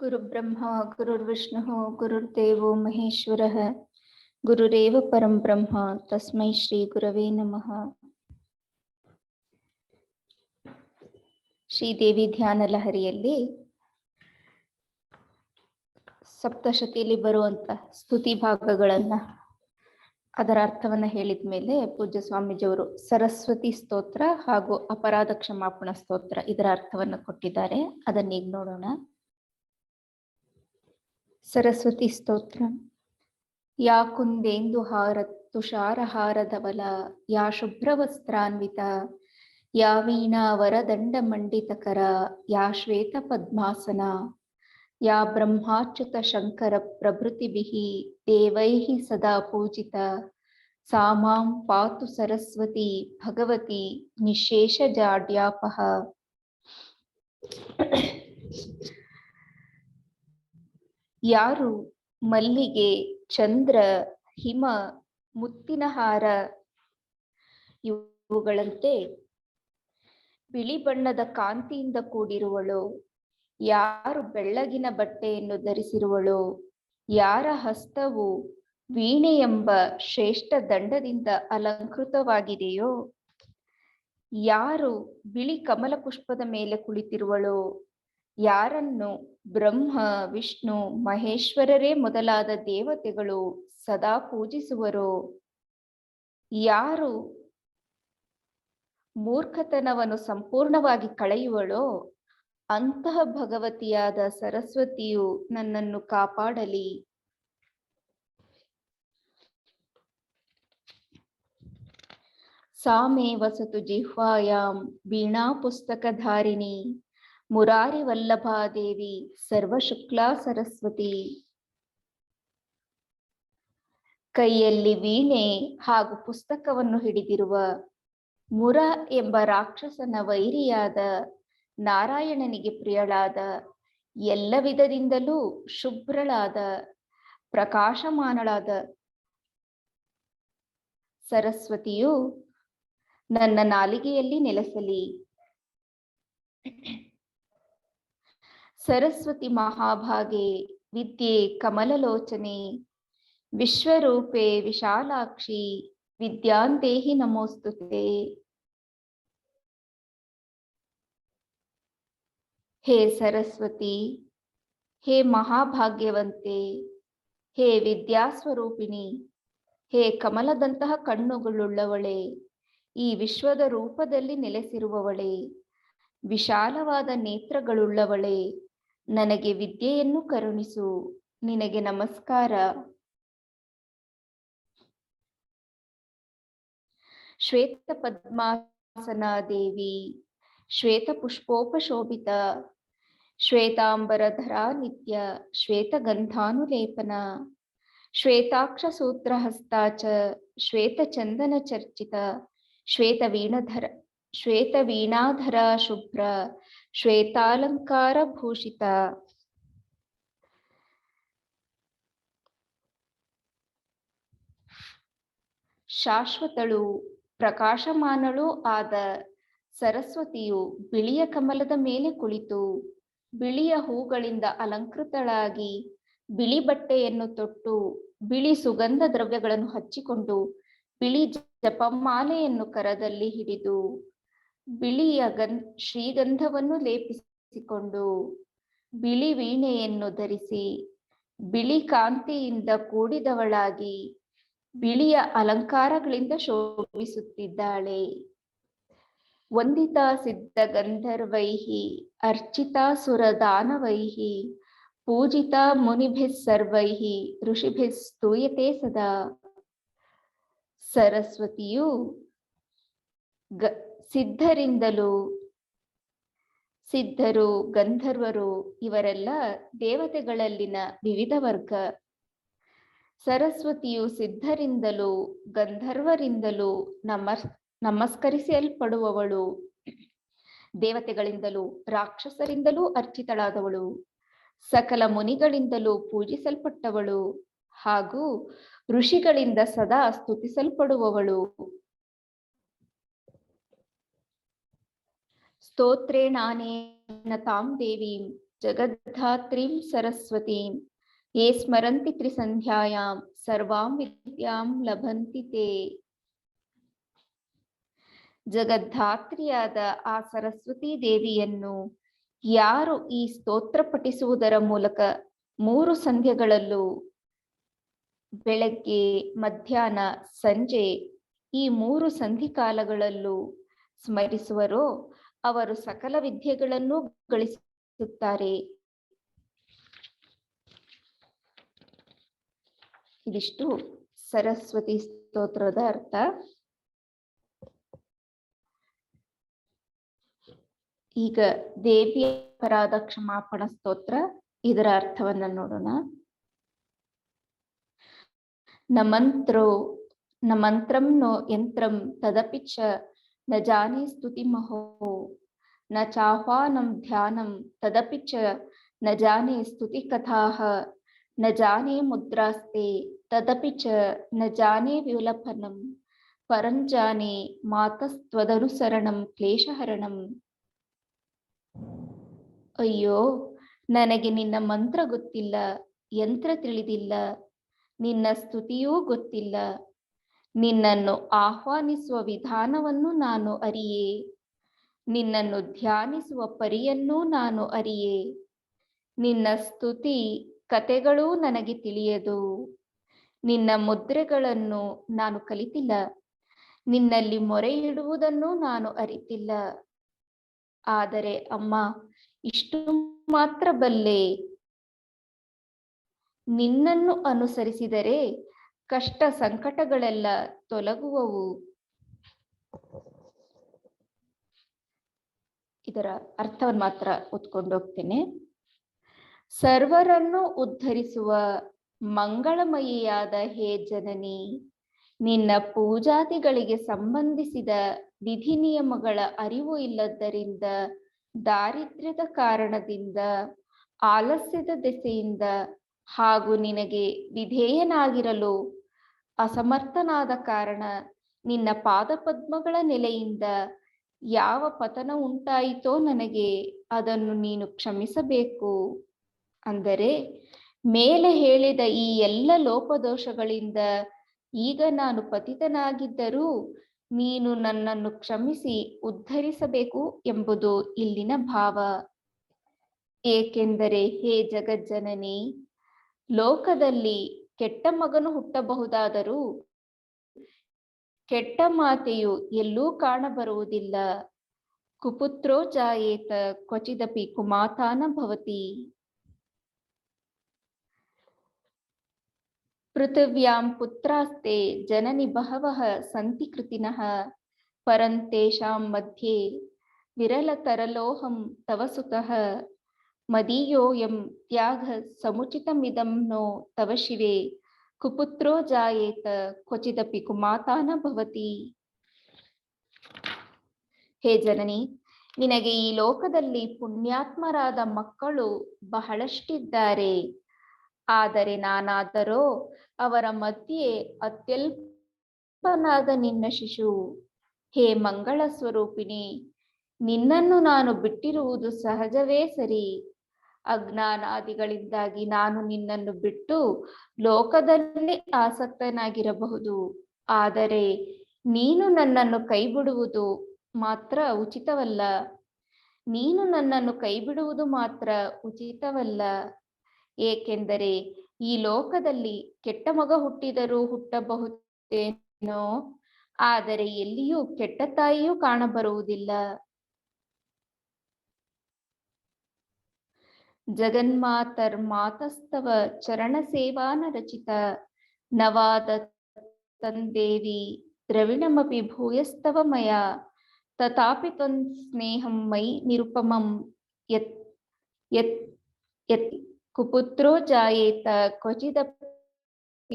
गुरुब्रह्मा गुरुर्विष्णुः गुरुर्देवो महेश्वरः गुरुरेव परं ब्रह्म तस्मै श्रीगुरवे नमः ಶ್ರೀದೇವಿ ಧ್ಯಾನ ಲಹರಿಯಲ್ಲಿ ಸಪ್ತಶತಿಯಲ್ಲಿ ಬರುವಂತ ಸ್ತುತಿ ಭಾಗಗಳನ್ನ ಅದರ ಅರ್ಥವನ್ನ ಹೇಳಿದ ಮೇಲೆ ಪೂಜ್ಯ ಸ್ವಾಮೀಜಿಯವರು ಸರಸ್ವತಿ ಸ್ತೋತ್ರ ಹಾಗೂ ಅಪರಾಧ ಕ್ಷಮಾಪಣ ಸ್ತೋತ್ರ ಇದರ ಅರ್ಥವನ್ನ ಕೊಟ್ಟಿದ್ದಾರೆ ಅದನ್ನ ಈಗ ನೋಡೋಣ ಸರಸ್ವತಿ ಸ್ತೋತ್ರ. ಯಾ ಕುಂದೇಂದು ಹಾರ ತುಷಾರ ಹಾರದವಲ, ಯಾ ಶುಭ್ರವಸ್ತ್ರಾನ್ವಿತ ಯಾ ವೀಣಾ ವರದಂಡ ಮಂಡಿತಕರ, ಯಾ ಶ್ವೇತ ಪದ್ಮಾಸನ, ಯಾ ಬ್ರಹ್ಮಾಚ್ಯುತ ಶಂಕರ ಪ್ರಭೃತಿಭಿಃ ದೇವೈಃ ಸದಾ ಪೂಜಿತ, ಸಾ ಮಾಂ ಪಾತು ಸರಸ್ವತಿ ಭಗವತಿ ನಿಶೇಷ ಜಾಡ್ಯಾಪಹ. ಯಾರು ಮಲ್ಲಿಗೆ, ಚಂದ್ರ, ಹಿಮ, ಮುತ್ತಿನ ಹಾರ ಇವುಗಳಂತೆ ಬಿಳಿ ಬಣ್ಣದ ಕಾಂತಿಯಿಂದ ಕೂಡಿರುವಳು. ಯಾರು ಬೆಳ್ಳಗಿನ ಬಟ್ಟೆಯನ್ನು ಧರಿಸಿರುವಳು. ಯಾರ ಹಸ್ತವು ವೀಣೆ ಎಂಬ ಶ್ರೇಷ್ಠ ದಂಡದಿಂದ ಅಲಂಕೃತವಾಗಿದೆಯೋ. ಯಾರು ಬಿಳಿ ಕಮಲ ಪುಷ್ಪದ ಮೇಲೆ ಕುಳಿತಿರುವಳು. ಯಾರನ್ನು ಬ್ರಹ್ಮ, ವಿಷ್ಣು, ಮಹೇಶ್ವರರೇ ಮೊದಲಾದ ದೇವತೆಗಳು ಸದಾ ಪೂಜಿಸುವರೋ? ಯಾರು ಮೂರ್ಖತನವನ್ನು ಸಂಪೂರ್ಣವಾಗಿ ಕಳೆಯುವಳೋ? ಅಂತಹ ಭಗವತಿಯಾದ ಸರಸ್ವತಿಯು ನನ್ನನ್ನು ಕಾಪಾಡಲಿ. ಸಾಮೇ ವಸತು ಜಿಹ್ವಾಯಾಂ ವೀಣಾ ಪುಸ್ತಕಧಾರಿಣಿ ಮುರಾರಿ ವಲ್ಲಭಾದೇವಿ ಸರ್ವಶುಕ್ಲಾ ಸರಸ್ವತಿ. ಕೈಯಲ್ಲಿ ವೀಣೆ ಹಾಗೂ ಪುಸ್ತಕವನ್ನು ಹಿಡಿದಿರುವ ಮುರ ಎಂಬ ರಾಕ್ಷಸನ ವೈರಿಯಾದ ನಾರಾಯಣನಿಗೆ ಪ್ರಿಯಳಾದ ಎಲ್ಲ ವಿಧದಿಂದಲೂ ಶುಭ್ರಳಾದ ಪ್ರಕಾಶಮಾನಳಾದ ಸರಸ್ವತಿಯು ನನ್ನ ನಾಲಿಗೆಯಲ್ಲಿ ನೆಲೆಸಲಿ. ಸರಸ್ವತಿ ಮಹಾಭಾಗೆ ವಿದ್ಯೆ ಕಮಲಲೋಚನೆ. ವಿಶ್ವರೂಪೆ ವಿಶಾಲಾಕ್ಷಿ ವಿದ್ಯಾಂತೇಹಿ ನಮೋಸ್ತುತೆ. ಹೇ ಸರಸ್ವತಿ, ಹೇ ಮಹಾಭಾಗ್ಯವಂತೆ, ಹೇ ವಿದ್ಯಾಸ್ವರೂಪಿಣಿ, ಹೇ ಕಮಲದಂತಹ ಕಣ್ಣುಗಳುಳ್ಳವಳೆ, ಈ ವಿಶ್ವದ ರೂಪದಲ್ಲಿ ನೆಲೆಸಿರುವವಳೆ, ವಿಶಾಲವಾದ ನೇತ್ರಗಳುಳ್ಳವಳೆ ನನಗೆ ವಿದ್ಯೆಯನ್ನು ಕರುಣಿಸು. ನಿನಗೆ ನಮಸ್ಕಾರ. ಶ್ವೇತ ಪದ್ಮಾಸನ ದೇವಿ. ಶ್ವೇತ ಪುಷ್ಪೋಪಶೋಭಿತ. ಶ್ವೇತಾಂಬರಧರ ನಿತ್ಯ ಶ್ವೇತ ಗಂಧಾನುಲೇಪನ. ಶ್ವೇತಾಕ್ಷ ಸೂತ್ರಹಸ್ತಾಚ ಚ. ಶ್ವೇತ ಚಂದನ ಚರ್ಚಿತ. ಶ್ವೇತ ವೀಣಧರ ಶ್ವೇತ ವೀಣಾಧರ ಶುಭ್ರ, ಶ್ವೇತಾಲಂಕಾರ ಭೂಷಿತ. ಶಾಶ್ವತಳು, ಪ್ರಕಾಶಮಾನಳೂ ಆದ ಸರಸ್ವತಿಯು ಬಿಳಿಯ ಕಮಲದ ಮೇಲೆ ಕುಳಿತು, ಬಿಳಿಯ ಹೂಗಳಿಂದ ಅಲಂಕೃತಳಾಗಿ ಬಿಳಿ ಬಟ್ಟೆಯನ್ನು ತೊಟ್ಟು, ಬಿಳಿ ಸುಗಂಧ ದ್ರವ್ಯಗಳನ್ನು ಹಚ್ಚಿಕೊಂಡು ಬಿಳಿ ಜಪಮಾಲೆಯನ್ನು ಕರದಲ್ಲಿ ಹಿಡಿದು. ಬಿಳಿಯ ಗನ್ ಶ್ರೀಗಂಧವನ್ನು ಲೇಪಿಸಿಕೊಂಡು ಬಿಳಿ ವೀಣೆಯನ್ನು ಧರಿಸಿ ಬಿಳಿ ಕಾಂತಿಯಿಂದ ಕೂಡಿದವಳಾಗಿ ಬಿಳಿಯ ಅಲಂಕಾರಗಳಿಂದ ಶೋಭಿಸುತ್ತಿದ್ದಾಳೆ. ವಂದಿತಾ ಸಿದ್ಧ ಗಂಧರ್ವೈಹಿ, ಅರ್ಚಿತಾ ಸುರದಾನವೈಹಿ, ಪೂಜಿತಾ ಮುನಿಭಿಸ್ ಸರ್ವೈಹಿ, ಋಷಿಭಿಸ್ ಸ್ತೂಯತೆ ಸದಾ. ಸರಸ್ವತಿಯು ಗ ಸಿದ್ಧರಿಂದಲೂ ಸಿದ್ಧರು, ಗಂಧರ್ವರು ಇವರೆಲ್ಲ ದೇವತೆಗಳಲ್ಲಿನ ವಿವಿಧ ವರ್ಗ. ಸರಸ್ವತಿಯು ಸಿದ್ಧರಿಂದಲೂ, ಗಂಧರ್ವರಿಂದಲೂ ನಮಸ್, ನಮಸ್ಕರಿಸಲ್ಪಡುವವಳು. ದೇವತೆಗಳಿಂದಲೂ ರಾಕ್ಷಸರಿಂದಲೂ ಅರ್ಚಿತಳಾದವಳು. ಸಕಲ ಮುನಿಗಳಿಂದಲೂ ಪೂಜಿಸಲ್ಪಟ್ಟವಳು ಹಾಗೂ ಋಷಿಗಳಿಂದ ಸದಾ ಸ್ತುತಿಸಲ್ಪಡುವವಳು. ಸ್ತೋತ್ರೇಣಾನೇನ ತಾಂ ದೇವೀಂ, ಜಗದ್ಧಾತ್ರೀಂ ಸರಸ್ವತೀಂ. ಯೇ ಸ್ಮರಂತಿ ತ್ರಿಸಂಧ್ಯಾಯಾಂ, ಸರ್ವಾಂ ವಿದ್ಯಾಂ ಲಭಂತಿ ತೇ. ಜಗದ್ಧಾತ್ರಿಯಾದ ಆ ಸರಸ್ವತಿ ದೇವಿಯನ್ನು ಯಾರು ಈ ಸ್ತೋತ್ರ ಪಠಿಸುವುದರ ಮೂಲಕ ಮೂರು ಸಂಧ್ಯೆಗಳಲ್ಲೂ ಬೆಳಗ್ಗೆ, ಮಧ್ಯಾಹ್ನ, ಸಂಜೆ ಈ ಮೂರು ಸಂಧಿಕಾಲಗಳಲ್ಲೂ ಸ್ಮರಿಸುವರೋ? ಅವರು ಸಕಲ ವಿದ್ಯೆಗಳನ್ನು ಗಳಿಸುತ್ತಾರೆ. ಇದಿಷ್ಟು ಸರಸ್ವತಿ ಸ್ತೋತ್ರದ ಅರ್ಥ. ಈಗ ದೇವಿಯ ಅಪರಾಧ ಕ್ಷಮಾಪಣ ಸ್ತೋತ್ರ, ಇದರ ಅರ್ಥವನ್ನ ನೋಡೋಣ. ನಮಂತ್ರೋ, ನಮಂತ್ರಂ ನೋ ಯಂತ್ರಂ ತದಪಿ ಚ ನ ಜಾನೆ ಸ್ತುತಿಮಹೋ ನ ಚಾಹ್ವಾನಂ ಧ್ಯಾನಂ ತದಪಿ ಚ ನ ಜಾನೆ ಸ್ತುತಿಕಥಾಃ ನ ಜಾನೆ ಮುದ್ರಾಸ್ತೆ ತದಪಿ ಚ ನ ಜಾನೆ ವಿಲಪನಂ ಪರಂ ಜಾನೆ ಮಾತಸ್ತ್ವದನುಸರಣಂ ಕ್ಲೇಶಹರಣಂ ಅಯ್ಯೋ ನನಗೆ ನಿನ್ನ ಮಂತ್ರ ಗೊತ್ತಿಲ್ಲ ಯಂತ್ರ ತಿಳಿದಿಲ್ಲ ನಿನ್ನ ಸ್ತುತಿಯೂ ಗೊತ್ತಿಲ್ಲ ನಿನ್ನನ್ನು ಆಹ್ವಾನಿಸುವ ವಿಧಾನವನ್ನು ನಾನು ಅರಿಯೇ. ನಿನ್ನನ್ನು ಧ್ಯಾನಿಸುವ ಪರಿಯನ್ನೂ ನಾನು ಅರಿಯೇ. ನಿನ್ನ ಸ್ತುತಿ ಕತೆಗಳೂ ನನಗೆ ತಿಳಿಯದು. ನಿನ್ನ ಮುದ್ರೆಗಳನ್ನು ನಾನು ಕಲಿತಿಲ್ಲ. ನಿನ್ನಲ್ಲಿ ಮೊರೆ ಇಡುವುದನ್ನು ನಾನು ಅರಿತಿಲ್ಲ. ಆದರೆ ಅಮ್ಮ, ಇಷ್ಟು ಮಾತ್ರ ಬಲ್ಲೆ. ನಿನ್ನನ್ನು ಅನುಸರಿಸಿದರೆ ಕಷ್ಟ ಸಂಕಟಗಳೆಲ್ಲ ತೊಲಗುವವು. ಇದರ ಅರ್ಥವನ್ನು ಮಾತ್ರ ಓದ್ಕೊಂಡು ಹೋಗ್ತೇನೆ. ಸರ್ವರನ್ನು ಉದ್ಧರಿಸುವ ಮಂಗಳಮಯಿಯಾದ ಹೇ ಜನನಿ, ನಿನ್ನ ಪೂಜಾದಿಗಳಿಗೆ ಸಂಬಂಧಿಸಿದ ವಿಧಿ ನಿಯಮಗಳ ಅರಿವು ಇಲ್ಲದ್ದರಿಂದ, ದಾರಿದ್ರ್ಯದ ಕಾರಣದಿಂದ, ಆಲಸ್ಯದ ದೆಸೆಯಿಂದ ಹಾಗೂ ನಿನಗೆ ವಿಧೇಯನಾಗಿರಲು ಅಸಮರ್ಥನಾದ ಕಾರಣ ನಿನ್ನ ಪಾದಪದ್ಮಗಳ ನೆಲೆಯಿಂದ ಯಾವ ಪತನ ಉಂಟಾಯಿತೋ ನನಗೆ ಅದನ್ನು ನೀನು ಕ್ಷಮಿಸಬೇಕು. ಅಂದರೆ ಮೇಲೆ ಹೇಳಿದ ಈ ಎಲ್ಲ ಲೋಪದೋಷಗಳಿಂದ ಈಗ ನಾನು ಪತಿತನಾಗಿದ್ದರೂ ನೀನು ನನ್ನನ್ನು ಕ್ಷಮಿಸಿ ಉದ್ಧರಿಸಬೇಕು ಎಂಬುದು ಇಲ್ಲಿನ ಭಾವ. ಏಕೆಂದರೆ ಹೇ ಜಗಜ್ಜನನಿ, ಲೋಕದಲ್ಲಿ ಕೆಟ್ಟ ಮಗನು ಹುಟ್ಟಬಹುದಾದರೂ ಕೆಟ್ಟ ಮಾತೆಯು ಎಲ್ಲೂ ಕಾಣಬರುವುದಿಲ್ಲ. ಕುಪುತ್ರೋ ಜಾಯೇತ ಕ್ವಚಿದಪಿ ಕುಮಾತಾನ ಭವತಿ. ಪೃಥಿವ್ಯಾಂ ಪುತ್ರಾಸ್ತೆ ಜನನಿ ಬಹವಃ ಸಂತಿ ಕೃತಿನಃ ಪರಂತೇಷಾಂ ಮಧ್ಯೆ ವಿರಲತರಲೋಹಂ ತವ ಸುತಃ. ಮದೀಯೋಯಂ ತ್ಯಾಗ ಸಮುಚಿತಮಿದಂ ನೋ ತವ ಶಿವೆ. ಕುಪುತ್ರೋ ಜಾಯೇತ ಕ್ವಚಿದಪಿ ಕುಮಾತಾನ ಭವತಿ. ಹೇ ಜನನಿ, ನಿನಗೆ ಈ ಲೋಕದಲ್ಲಿ ಪುಣ್ಯಾತ್ಮರಾದ ಮಕ್ಕಳು ಬಹಳಷ್ಟಿದ್ದಾರೆ. ಆದರೆ ನಾನಾದರೋ ಅವರ ಮಧ್ಯೆ ಅತ್ಯಲ್ಪನಾದ ನಿನ್ನ ಶಿಶು. ಹೇ ಮಂಗಳ ಸ್ವರೂಪಿಣಿ, ನಿನ್ನನ್ನು ನಾನು ಬಿಟ್ಟಿರುವುದು ಸಹಜವೇ ಸರಿ. ಅಜ್ಞಾನಾದಿಗಳಿಂದಾಗಿ ನಾನು ನಿನ್ನನ್ನು ಬಿಟ್ಟು ಲೋಕದಲ್ಲಿ ಆಸಕ್ತನಾಗಿರಬಹುದು. ಆದರೆ ನೀನು ನನ್ನನ್ನು ಕೈಬಿಡುವುದು ಮಾತ್ರ ಉಚಿತವಲ್ಲ. ನೀನು ನನ್ನನ್ನು ಕೈಬಿಡುವುದು ಮಾತ್ರ ಉಚಿತವಲ್ಲ. ಏಕೆಂದರೆ ಈ ಲೋಕದಲ್ಲಿ ಕೆಟ್ಟ ಮಗ ಹುಟ್ಟಿದರೂ ಹುಟ್ಟಬಹುದೇನೋ. ಆದರೆ ಎಲ್ಲಿಯೂ ಕೆಟ್ಟ ತಾಯಿಯೂ ಕಾಣಬರುವುದಿಲ್ಲ. ಜಗನ್ಮಾತರ್ ಮಾತಸ್ತವ ಚರಣ ಸೇವಾನ ರಚಿತ ನವಾದ ತಂದೇವಿ ದ್ರವಿಣಮಿ ಭೂಯಸ್ತವ ಮಯ, ತಥಾಪಿ ತನ್ ಸ್ನೇಹಂ ಮೈ ನಿರುಪಮಂ, ಯತ್ ಯತ್ ಯತ್ ಕುಪುತ್ರೋ ಜಾಯೇತ ಕ್ವಚಿದ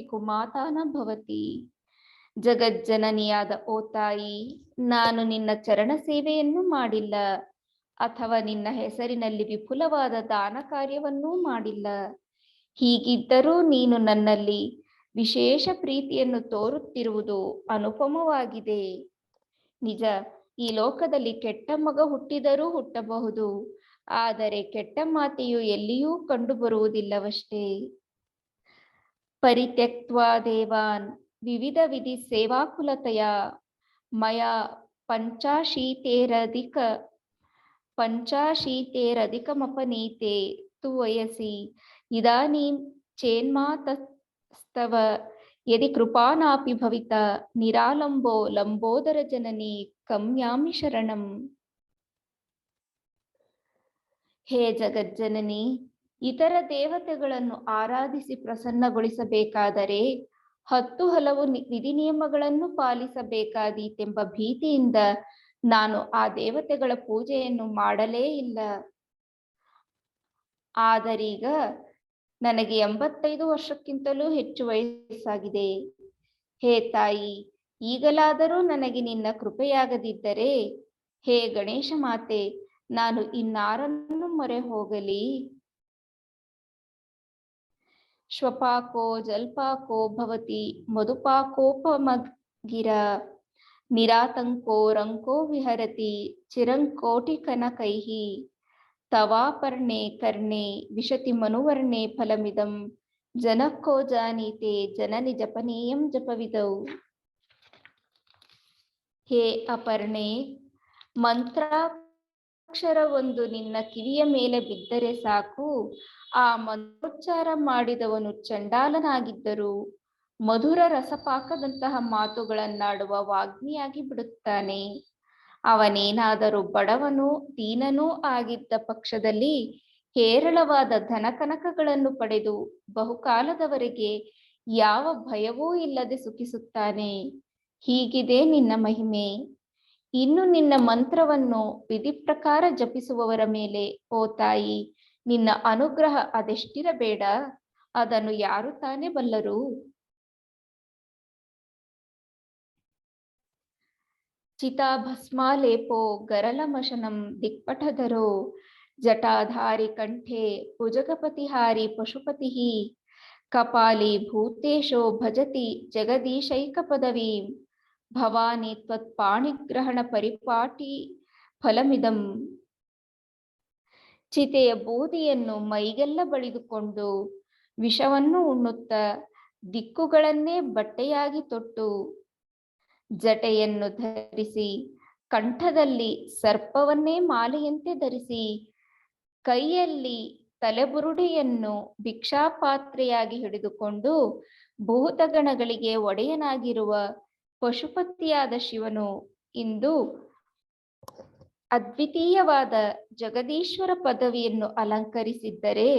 ಕುಮಾತಾನ ಭವತಿ. ಜಗಜ್ಜನನಿಯಾದ ಓ ತಾಯಿ, ನಾನು ನಿನ್ನ ಚರಣ ಸೇವೆಯನ್ನು ಮಾಡಿಲ್ಲ. ಅಥವಾ ನಿನ್ನ ಹೆಸರಿನಲ್ಲಿ ವಿಪುಲವಾದ ದಾನ ಕಾರ್ಯವನ್ನೂ ಮಾಡಿಲ್ಲ. ಹೀಗಿದ್ದರೂ ನೀನು ನನ್ನಲ್ಲಿ ವಿಶೇಷ ಪ್ರೀತಿಯನ್ನು ತೋರುತ್ತಿರುವುದು ಅನುಪಮವಾಗಿದೆ. ನಿಜ, ಈ ಲೋಕದಲ್ಲಿ ಕೆಟ್ಟ ಮಗ ಹುಟ್ಟಿದರೂ ಹುಟ್ಟಬಹುದು. ಆದರೆ ಕೆಟ್ಟ ಮಾತೆಯು ಎಲ್ಲಿಯೂ ಕಂಡುಬರುವುದಿಲ್ಲವಷ್ಟೇ. ಪರಿತ್ಯಕ್ವಾ ದೇವಾನ್, ವಿವಿಧ ವಿಧಿ ಸೇವಾಕುಲತೆಯ ಮಯ ಪಂಚಾಶೀತೇರಧಿಕ ಪಂಚಾಶೀತೇರಧಿಕಮಪನೀತೆ ತು ವಯಸಿ इदानीं ಚೇನ್ಮಾತಸ್ತವ ಯದಿ ಕೃಪಾನಾಪಿ ಭವಿತ ನಿರಾಲಂಬೋ ಲಂಬೋದರ ಜನನಿ ಕಮ್ಯಾಮಿ ಶರಣಂ ಹೇ ಜಗಜ್ಜನನಿ ಇತರ ದೇವತೆಗಳನ್ನು ಆರಾಧಿಸಿ ಪ್ರಸನ್ನಗೊಳಿಸಬೇಕಾದರೆ ಹತ್ತು ಹಲವು ವಿಧಿ ನಿಯಮಗಳನ್ನು ಪಾಲಿಸಬೇಕಾದೀತೆಂಬ ಭೀತಿಯಿಂದ ನಾನು ಆ ದೇವತೆಗಳ ಪೂಜೆಯನ್ನು ಮಾಡಲೇ ಇಲ್ಲ. ಆದರೀಗ ನನಗೆ ಎಂಬತ್ತೈದು ವರ್ಷಕ್ಕಿಂತಲೂ ಹೆಚ್ಚು ವಯಸ್ಸಾಗಿದೆ. ಹೇ ತಾಯಿ, ಈಗಲಾದರೂ ನನಗೆ ನಿನ್ನ ಕೃಪೆಯಾಗದಿದ್ದರೆ, ಹೇ ಗಣೇಶ ಮಾತೆ, ನಾನು ಇನ್ನಾರನ್ನು ಮೊರೆ ಹೋಗಲಿ ಶ್ವಪಾಕೋ, ಜಲ್ಪಾಕೋ ಭವತಿ ಮಧುಪಾಕೋಪಮಗಿರ ನಿರಾತಂಕೋ ರಂಕೋ ವಿಹರತಿ ಚಿರಂಕೋಟಿ ಕನಕೈಃ ತವಾಪರ್ಣೆ ಕರ್ಣೆ ವಿಶತಿ ಮನುವರ್ಣೆ ಫಲಮಿದಂ ಜನಕ್ಕೋ ಜಾನೀತೆ ಜನನಿ ಜಪನೀಯಂ ಜಪವಿದೌ ಹೇ ಅಪರ್ಣೆ ಮಂತ್ರಾಕ್ಷರವೊಂದು ನಿನ್ನ ಕಿವಿಯ ಮೇಲೆ ಬಿದ್ದರೆ ಸಾಕು, ಆ ಮಂತ್ರೋಚ್ಚಾರ ಮಾಡಿದವನು ಚಂಡಾಲನಾಗಿದ್ದರು. ಮಧುರ ರಸಪಾಕದಂತಹ ಮಾತುಗಳನ್ನಾಡುವ ವಾಗ್ಮಿಯಾಗಿ ಬಿಡುತ್ತಾನೆ. ಅವನೇನಾದರೂ ಬಡವನು ದೀನನೂ ಆಗಿದ್ದ ಪಕ್ಷದಲ್ಲಿ ಹೇರಳವಾದ ಧನಕನಕಗಳನ್ನು ಪಡೆದು ಬಹುಕಾಲದವರೆಗೆ ಯಾವ ಭಯವೂ ಇಲ್ಲದೆ ಸುಖಿಸುತ್ತಾನೆ. ಹೀಗಿದೆ ನಿನ್ನ ಮಹಿಮೆ. ಇನ್ನು ನಿನ್ನ ಮಂತ್ರವನ್ನು ವಿಧಿ ಪ್ರಕಾರ ಜಪಿಸುವವರ ಮೇಲೆ, ಓ ತಾಯಿ, ನಿನ್ನ ಅನುಗ್ರಹ ಅದೆಷ್ಟಿರಬೇಡ. ಅದನ್ನು ಯಾರು ತಾನೇ ಬಲ್ಲರು? ಚಿತಾಭಸ್ಮಾಲೇಪೋ ಗರಲಮಶನಂ ದಿಕ್ಪಟಧರೋ ಜಟಾಧಾರಿ ಕಂಠೆ ಭುಜಗಪತಿಹಾರಿ ಪಶುಪತಿ ಕಪಾಲಿ ಭೂತೇಶೋ ಭಜತಿ ಜಗದೀಶೈಕ ಪದವೀಂ ಭವಾನಿ ತ್ವತ್ಪಾಣಿಗ್ರಹಣ ಪರಿಪಾಟಿ ಫಲಮಿದಂ ಚಿತೆಯ ಬೂದಿಯನ್ನು ಮೈಗೆಲ್ಲ ಬಳಿದುಕೊಂಡು ವಿಷವನ್ನು ಉಣ್ಣುತ್ತ ದಿಕ್ಕುಗಳನ್ನೇ ಬಟ್ಟೆಯಾಗಿ ತೊಟ್ಟು ಜಟೆಯನ್ನು ಧರಿಸಿ, ಕಂಠದಲ್ಲಿ ಸರ್ಪವನ್ನೇ ಮಾಲೆಯಂತೆ ಧರಿಸಿ, ಕೈಯಲ್ಲಿ ತಲೆಬುರುಡೆಯನ್ನು ಭಿಕ್ಷಾಪಾತ್ರೆಯಾಗಿ ಹಿಡಿದುಕೊಂಡು ಭೂತಗಣಗಳಿಗೆ ಒಡೆಯನಾಗಿರುವ ಪಶುಪತಿಯಾದ ಶಿವನು ಇಂದು ಅದ್ವಿತೀಯವಾದ ಜಗದೀಶ್ವರ ಪದವಿಯನ್ನು ಅಲಂಕರಿಸಿದ್ದರೆ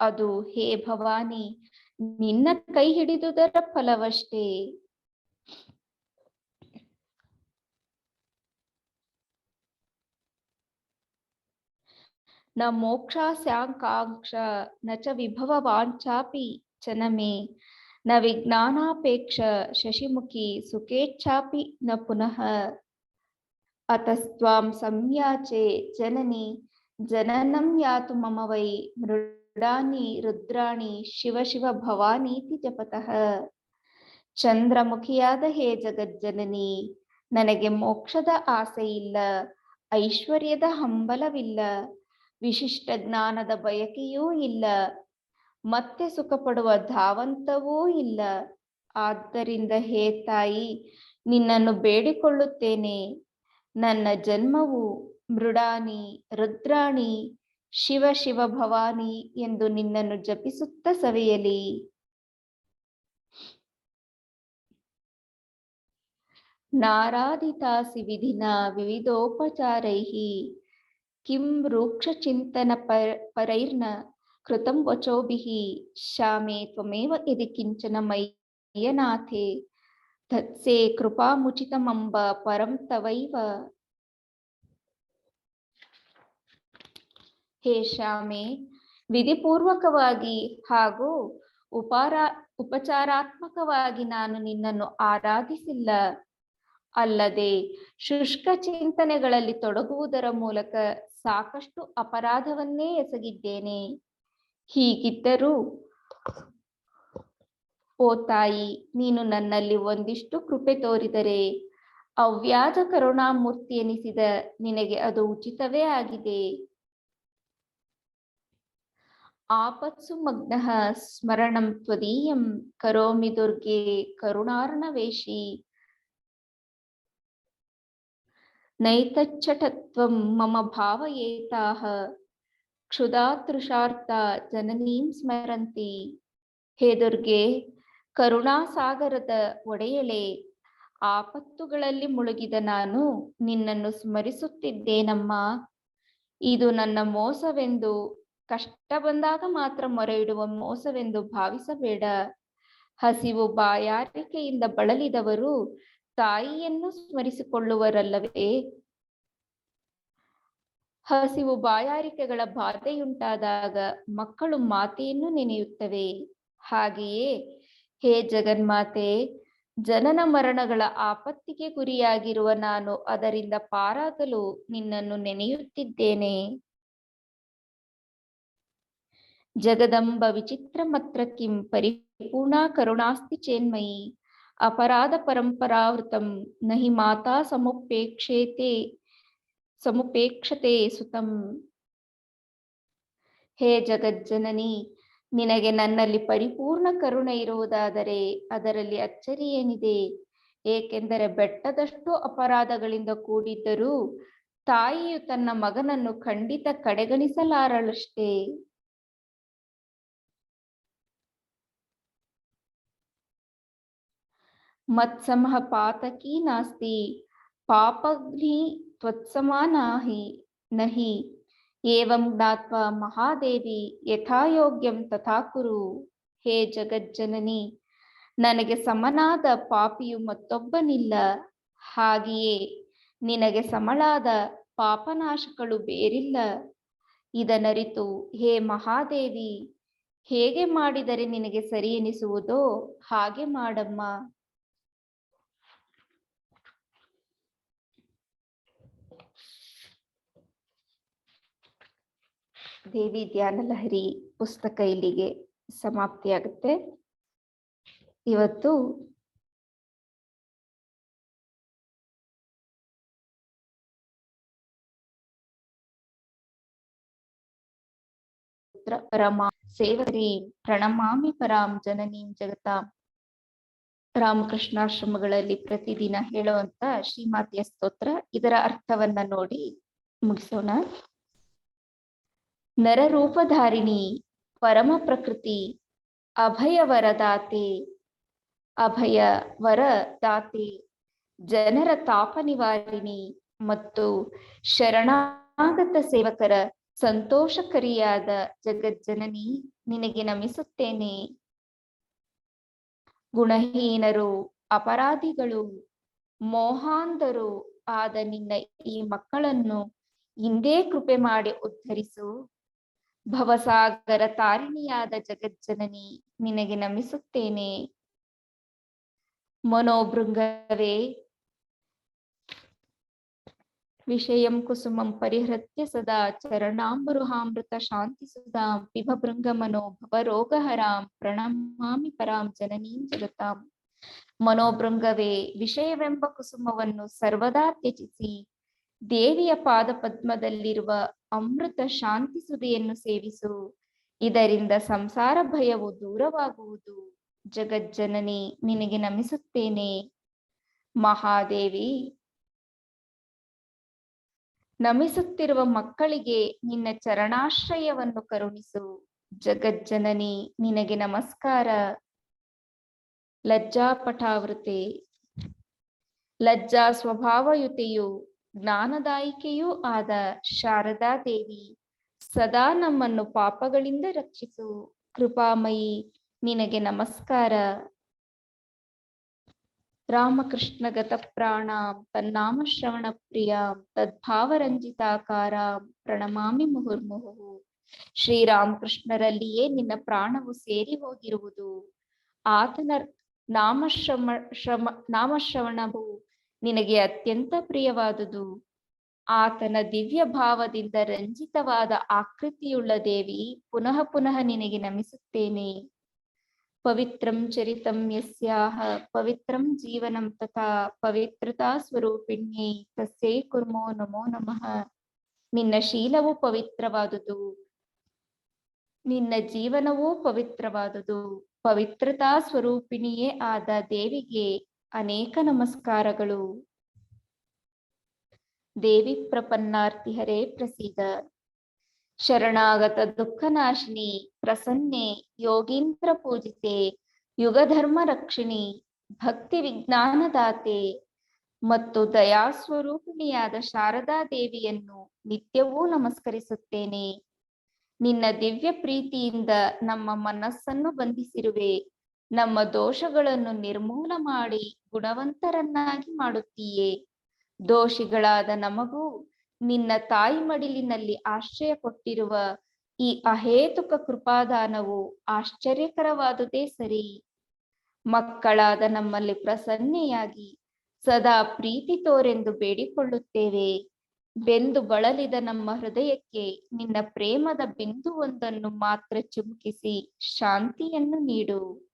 ಅದು, ಹೇ ಭವಾನಿ, ನಿನ್ನ ಕೈ ಹಿಡಿದುದರ ಫಲವಷ್ಟೇ. ನ ಮೋಕ್ಷಾಸ್ಯಾಂಕಾಂಕ್ಷ ನ ಚ ವಿಭವ ವಾಂಚಾಪಿ ಚ ನ ಮೇ ನ ವಿಜ್ಞಾನಾಪೇಕ್ಷ ಶಶಿಮುಖಿ ಸುಖೇಚ್ಛಾಪಿ ನ ಪುನಃ ಅತಸ್ತ್ವಾಂ ಸಂಯಾಚೆ ಜನನಿ ಜನನಂ ಯಾತು ಮಮ ವೈ ಮೃಡಾನಿ ರುದ್ರಾಣಿ ಶಿವ ಶಿವ ಭವಾನೀತಿ ಜಪತಃ ಚಂದ್ರಮುಖಿಯಾದ ಹೇ ಜಗಜ್ಜನನಿ ನನಗೆ ಮೋಕ್ಷದ ಆಸೆ ಇಲ್ಲ ಐಶ್ವರ್ಯದ ಹಂಬಲವಿಲ್ಲ ವಿಶಿಷ್ಟ ಜ್ಞಾನದ ಬಯಕೆಯೂ ಇಲ್ಲ. ಮತ್ತೆ ಸುಖ ಪಡುವ ಧಾವಂತವೂ ಇಲ್ಲ. ಆದ್ದರಿಂದ ಹೇ ತಾಯಿ, ನಿನ್ನನ್ನು ಬೇಡಿಕೊಳ್ಳುತ್ತೇನೆ. ನನ್ನ ಜನ್ಮವು ಮೃಡಾನಿ ರುದ್ರಾಣಿ, ಶಿವ ಶಿವ ಭವಾನಿ ಎಂದು ನಿನ್ನನ್ನು ಜಪಿಸುತ್ತ ಸವೆಯಲಿ. ನಾರಾಧಿತಾಸಿ ವಿಧಿನ ವಿವಿಧೋಪಚಾರೈಃ ಕಿಂ ರೂಕ್ಷಚಿಂತನ ಪರ ಪರೈರ್ನ ಕೃತಂ ವಚೋಭಿಃ ಶ್ಯಾಮೆ ತ್ವಮೇವ ಇದಿ ಕಿಂಚನ ಮಯ್ಯನಾಥೆ ತತ್ಸೆ ಕೃಪಾಮುಚಿತಮಂಬ ಪರಂ ತವೈವ ಹೇ ಶ್ಯಾಮೆ ವಿಧಿಪೂರ್ವಕವಾಗಿ ಹಾಗೂ ಉಪಾರ ಉಪಚಾರಾತ್ಮಕವಾಗಿ ನಾನು ನಿನ್ನನ್ನು ಆರಾಧಿಸಿಲ್ಲ ಅಲ್ಲದೆ ಶುಷ್ಕ ಚಿಂತನೆಗಳಲ್ಲಿ ತೊಡಗುವುದರ ಮೂಲಕ ಸಾಕಷ್ಟು ಅಪರಾಧವನ್ನೇ ಎಸಗಿದ್ದೇನೆ. ಹೀಗಿದ್ದರೂ, ಓ ತಾಯಿ, ನೀನು ನನ್ನಲ್ಲಿ ಒಂದಿಷ್ಟು ಕೃಪೆ ತೋರಿದರೆ ಅವ್ಯಾಜ ಕರುಣಾಮೂರ್ತಿ ಎನಿಸಿದ ನಿನಗೆ ಅದು ಉಚಿತವೇ ಆಗಿದೆ. ಆಪತ್ಸು ಮಗ್ನ ಸ್ಮರಣಂ ತ್ವದೀಯಂ ಕರೋಮಿ ದುರ್ಗೆ ಕರುಣಾರ್ಣವೇಶಿ. ನೈತಚ್ಛಟತ್ವಂ ಮಮ ಭಾವ ಏತಾಹ ಕ್ಷುಧಾತೃಷಾರ್ಥ ಜನನೀಂ ಸ್ಮರಂತಿ ಹೇ ದುರ್ಗೆ ಕರುಣಾಸಾಗರದ ಒಡೆಯಳೆ, ಆಪತ್ತುಗಳಲ್ಲಿ ಮುಳುಗಿದ ನಾನು ನಿನ್ನನ್ನು ಸ್ಮರಿಸುತ್ತಿದ್ದೇನಮ್ಮ? ಇದು ನನ್ನ ಮೋಸವೆಂದು, ಕಷ್ಟ ಬಂದಾಗ ಮಾತ್ರ ಮೊರೆ ಇಡುವ ಮೋಸವೆಂದು ಭಾವಿಸಬೇಡ. ಹಸಿವು ಬಾಯಾರಿಕೆಯಿಂದ ಬಳಲಿದವರು ತಾಯಿಯನ್ನು ಸ್ಮರಿಸಿಕೊಳ್ಳುವರಲ್ಲವೇ? ಹಸಿವು ಬಾಯಾರಿಕೆಗಳ ಬಾಧೆಯುಂಟಾದಾಗ ಮಕ್ಕಳು ಮಾತೆಯನ್ನು ನೆನೆಯುತ್ತವೆ. ಹಾಗೆಯೇ, ಹೇ ಜಗನ್ಮಾತೆ, ಜನನ ಮರಣಗಳ ಆಪತ್ತಿಗೆ ಗುರಿಯಾಗಿರುವ ನಾನು ಅದರಿಂದ ಪಾರಾಗಲು ನಿನ್ನನ್ನು ನೆನೆಯುತ್ತಿದ್ದೇನೆ. ಜಗದಂಬ ವಿಚಿತ್ರ ಮತ್ರ ಕಿಂ ಪರಿಪೂರ್ಣ ಕರುಣಾಸ್ತಿ ಚೇನ್ಮಯಿ. ಅಪರಾಧ ಪರಂಪರಾವೃತಂ ನಹಿ ಮಾತಾ ಸಮುಪೇಕ್ಷೇತೆ, ಸಮುಪೇಕ್ಷತೆ ಸುತಂ. ಹೇ ಜಗಜ್ಜನನಿ, ನಿನಗೆ ನನ್ನಲ್ಲಿ ಪರಿಪೂರ್ಣ ಕರುಣೆ ಇರುವುದಾದರೆ ಅದರಲ್ಲಿ ಅಚ್ಚರಿ ಏನಿದೆ? ಏಕೆಂದರೆ ಬೆಟ್ಟದಷ್ಟು ಅಪರಾಧಗಳಿಂದ ಕೂಡಿದ್ದರೂ ತಾಯಿಯು ತನ್ನ ಮಗನನ್ನು ಖಂಡಿತ ಕಡೆಗಣಿಸಲಾರಳಷ್ಟೇ. ಮತ್ಸಮಃ ಪಾತಕಿ ನಾಸ್ತಿ ಪಾಪಗ್ನಿ ತ್ವತ್ಸಮಾನಾಹಿ ನಹಿ ಏವಂ ಜ್ಞಾತ್ವ ಮಹಾದೇವಿ ಯಥಾಯೋಗ್ಯಂ ತಥಾ ಕುರು ಹೇ ಜಗಜ್ಜನನಿ ನನಗೆ ಸಮನಾದ ಪಾಪಿಯು ಮತ್ತೊಬ್ಬನಿಲ್ಲ। ಹಾಗೆಯೇ, ನಿನಗೆ ಸಮಳಾದ ಪಾಪನಾಶಗಳು ಬೇರಿಲ್ಲ। ಇದನರಿತು ಹೇ ಮಹಾದೇವಿ, ಹೇಗೆ ಮಾಡಿದರೆ ನಿನಗೆ ಸರಿ ಎನಿಸುವುದೋ ಹಾಗೆ ಮಾಡಮ್ಮ। ದೇವಿ ಧ್ಯಾನ ಲಹರಿ ಪುಸ್ತಕ ಇಲ್ಲಿಗೆ ಸಮಾಪ್ತಿಯಾಗುತ್ತೆ. ಇವತ್ತು ಪರಮ ಸೇವರಿ ಪ್ರಣಮಾಮಿ ಪರಾಂ ಜನನೀಂ ಜಗತಾಂ. ರಾಮಕೃಷ್ಣಾಶ್ರಮಗಳಲ್ಲಿ ಪ್ರತಿದಿನ ಹೇಳುವಂತ ಶ್ರೀಮಾತೆಯ ಸ್ತೋತ್ರ. ಇದರ ಅರ್ಥವನ್ನ ನೋಡಿ ಮುಗಿಸೋಣ. ನರರೂಪಧಾರಿಣಿ ಪರಮ ಪ್ರಕೃತಿ ಅಭಯವರದಾತೆ ಅಭಯ ವರದಾತೆ ಜನರ ತಾಪ ನಿವಾರಿಣಿ ಮತ್ತು ಶರಣಾಗತ ಸೇವಕರ ಸಂತೋಷಕರಿಯಾದ ಜಗಜ್ಜನನಿ ನಿನಗೆ ನಮಿಸುತ್ತೇನೆ. ಗುಣಹೀನರು, ಅಪರಾಧಿಗಳು, ಮೋಹಾಂಧರು ಆದ ನಿನ್ನ ಈ ಮಕ್ಕಳನ್ನು ಇಂದೇ ಕೃಪೆ ಮಾಡಿ ಉದ್ಧರಿಸು. ಭವಸಾಗರ ತಾರಿಣಿಯಾದ ಜಗಜ್ಜನನಿ, ನಿನಗೆ ನಮಿಸುತ್ತೇನೆ. ಮನೋಭೃಂಗವೇ. ವಿಷಯಂ ಕುಸುಮಂ ಪರಿಹೃತ್ಯ ಸದಾ ಚರಣಾಮೃಹಾಮೃತ ಶಾಂತಿ ಸುಧಾಂ ಪಿಭಭೃಂಗ ಮನೋಭವ ಭವರೋಗಹರಾಂ ಪ್ರಣಮಾಮಿ ಪರಾಂ ಜನನೀಂ ಜಗತಾಂ. ಮನೋಭೃಂಗವೇ, ವಿಷಯವೆಂಬ ಕುಸುಮವನ್ನು ಸರ್ವದಾ ತ್ಯಜಿಸಿ ದೇವಿಯ ಪಾದ ಪದ್ಮದಲ್ಲಿರುವ ಅಮೃತ ಶಾಂತಿ ಸುದೆಯನ್ನು ಸೇವಿಸು. ಇದರಿಂದ ಸಂಸಾರ ಭಯವು ದೂರವಾಗುವುದು. ಜಗಜ್ಜನನಿ, ನಿನಗೆ ನಮಿಸುತ್ತೇನೆ. ಮಹಾದೇವಿ, ನಮಿಸುತ್ತಿರುವ ಮಕ್ಕಳಿಗೆ ನಿನ್ನ ಚರಣಾಶ್ರಯವನ್ನು ಕರುಣಿಸು. ಜಗಜ್ಜನನಿ, ನಿನಗೆ ನಮಸ್ಕಾರ. ಲಜ್ಜಾಪಟಾವೃತೆ ಲಜ್ಜಾ ಸ್ವಭಾವಯುತೆಯು ಜ್ಞಾನದಾಯಿಕೆಯೂ ಆದ ಶಾರದಾ ದೇವಿ, ಸದಾ ನಮ್ಮನ್ನು ಪಾಪಗಳಿಂದ ರಕ್ಷಿಸು. ಕೃಪಾಮಯಿ, ನಿನಗೆ ನಮಸ್ಕಾರ. ರಾಮಕೃಷ್ಣಗತ ಪ್ರಾಣಾಂ, ತನ್ನಾಮ ಶ್ರವಣ ಪ್ರಿಯಾಂ ತದ್ಭಾವರಂಜಿತಾಕಾರಾಂ ಪ್ರಣಮಾಮಿ ಮುಹುರ್ಮುಹು. ಶ್ರೀರಾಮಕೃಷ್ಣರಲ್ಲಿಯೇ ನಿನ್ನ ಪ್ರಾಣವು ಸೇರಿ ಹೋಗಿರುವುದು. ಆತನ ನಾಮಶ್ರಮ ಶ್ರಮ ನಾಮಶ್ರವಣವು ನಿನಗೆ ಅತ್ಯಂತ ಪ್ರಿಯವಾದುದು. ಆತನ ದಿವ್ಯ ಭಾವದಿಂದ ರಂಜಿತವಾದ ಆಕೃತಿಯುಳ್ಳ ದೇವಿ ಪುನಃ ಪುನಃ ನಿನಗೆ ನಮಿಸುತ್ತೇನೆ. ಪವಿತ್ರಂ ಚರಿತಂ ಯಸ್ಯಾಹ, ಪವಿತ್ರಂ ಜೀವನಂ ತಥಾ, ಪವಿತ್ರತಾ ಸ್ವರೂಪಿಣ್ಯೈ, ತಸ್ಯೈ ಕುರ್ಮೋ ನಮೋ ನಮಃ. ನಿನ್ನ ಶೀಲವು ಪವಿತ್ರವಾದುದು. ನಿನ್ನ ಜೀವನವೂ ಪವಿತ್ರವಾದುದು. ಪವಿತ್ರತಾ ಸ್ವರೂಪಿಣಿಯೇ ಆದ ದೇವಿಗೆ ಅನೇಕ ನಮಸ್ಕಾರಗಳು. ದೇವಿ ಪ್ರಪನ್ನಾರ್ತಿ ಹರೇ ಪ್ರಸೀದ. ಶರಣಾಗತ ದುಃಖನಾಶಿನಿ ಪ್ರಸನ್ನೆ, ಯೋಗೀಂದ್ರ ಪೂಜಿತೆ, ಯುಗಧರ್ಮ ರಕ್ಷಿಣಿ, ಭಕ್ತಿ ವಿಜ್ಞಾನದಾತೆ ಮತ್ತು ದಯಾಸ್ವರೂಪಿಣಿಯಾದ ಶಾರದಾ ದೇವಿಯನ್ನು ನಿತ್ಯವೂ ನಮಸ್ಕರಿಸುತ್ತೇನೆ. ನಿನ್ನ ದಿವ್ಯ ಪ್ರೀತಿಯಿಂದ ನಮ್ಮ ಮನಸ್ಸನ್ನು ಬಂಧಿಸಿರುವೆ. ನಮ್ಮ ದೋಷಗಳನ್ನು ನಿರ್ಮೂಲ ಮಾಡಿ ಗುಣವಂತರನ್ನಾಗಿ ಮಾಡುತ್ತೀಯೇ? ದೋಷಿಗಳಾದ ನಮಗೂ ನಿನ್ನ ತಾಯಿ ಮಡಿಲಿನಲ್ಲಿ ಆಶ್ರಯ ಕೊಟ್ಟಿರುವ ಈ ಅಹೇತುಕ ಕೃಪಾದಾನವು ಆಶ್ಚರ್ಯಕರವಾದುದೇ ಸರಿ. ಮಕ್ಕಳಾದ ನಮ್ಮಲ್ಲಿ ಪ್ರಸನ್ನೆಯಾಗಿ ಸದಾ ಪ್ರೀತಿ ತೋರೆಂದು ಬೇಡಿಕೊಳ್ಳುತ್ತೇವೆ. ಬೆಂದು ಬಳಲಿದ ನಮ್ಮ ಹೃದಯಕ್ಕೆ ನಿನ್ನ ಪ್ರೇಮದ ಬಿಂದುವೊಂದನ್ನು ಮಾತ್ರ ಚುಮುಕಿಸಿ ಶಾಂತಿಯನ್ನು ನೀಡು.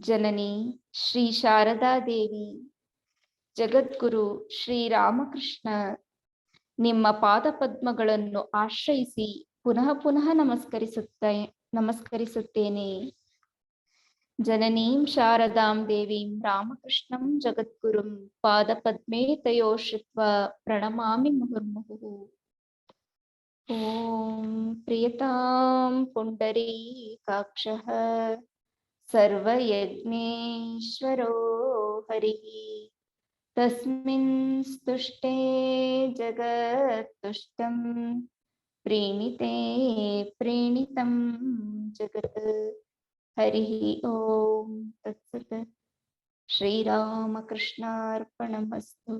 ಜನನಿ ಶ್ರೀ ಶಾರದಾ ದೇವಿ, ಜಗದ್ಗುರು ಶ್ರೀರಾಮಕೃಷ್ಣ ನಿಮ್ಮ ಪಾದಪದ್ಮಗಳನ್ನು ಆಶ್ರಯಿಸಿ ಪುನಃ ಪುನಃ ನಮಸ್ಕರಿಸುತ್ತ, ನಮಸ್ಕರಿಸುತ್ತೇನೆ. ಜನನೀಂ ಶಾರದಾಂ ದೇವೀಂ ರಾಮಕೃಷ್ಣಂ ಜಗದ್ಗುರುಂ ಪಾದಪದ್ಮೇ ತಯೋ ಶ್ರಿತ್ವ ಪ್ರಣಮಾಮಿ ಮುಹುರ್ಮುಹು. ಓಂ ಪ್ರಿಯತಾಂ ಪುಂಡರೀಕಾಕ್ಷಃ. सर्वयज्ञेश्वरो हरिः। तस्मिन् स्तुष्टे जगत्तुष्टं प्रीणिते प्रीणितं जगत्। हरिः ॐ तत्सत्। श्रीरामकृष्णार्पणमस्तु।